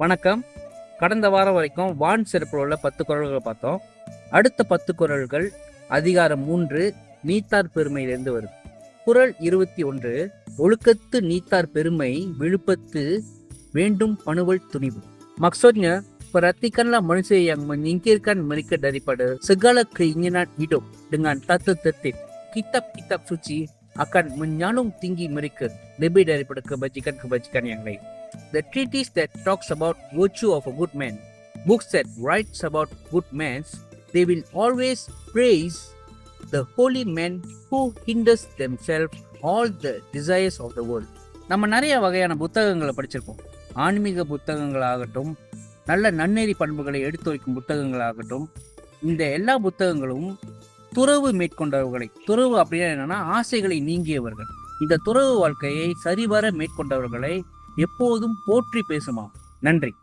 வணக்கம் கடந்த வாரம் வரைக்கும் வான் சிறப்பில் உள்ள பத்து குரல்களை பார்த்தோம் அடுத்த பத்து குரல்கள் அதிகாரம் மூன்று நீத்தார் பெருமையிலிருந்து வரும் குரல் இருபத்தி ஒன்று ஒழுக்கத்து நீத்தார் பெருமை விழுப்பத்து வேண்டும் பணுவல் துணிவு Maksudnya, perhatikanlah manusia yang menyingkirkan mereka daripada segala keinginan hidup dengan tata tertib. Kitab-kitab suci akan menyalung tinggi mereka lebih daripada kebajikan-kebajikan yang lain. The treatise that talks about virtue of a good man, books that writes about good men, they will always praise the holy men who hinders themselves all the desires of the world. நம்ம நிறைய வகையான புத்தகங்களை படிச்சிருப்போம் ஆன்மீக புத்தகங்களாகட்டும் நல்ல நன்னெறி பண்புகளை எடுத்துரைக்கும் புத்தகங்களாகட்டும் இந்த எல்லா புத்தகங்களும் துறவு மேற்கொண்டவர்களை துறவு அப்படின்னா என்னன்னா ஆசைகளை நீங்கியவர்கள் இந்த துறவு வாழ்க்கையை சரிவர மேற்கொண்டவர்களை எப்போதும் போற்றி பேசுமா. நன்றி.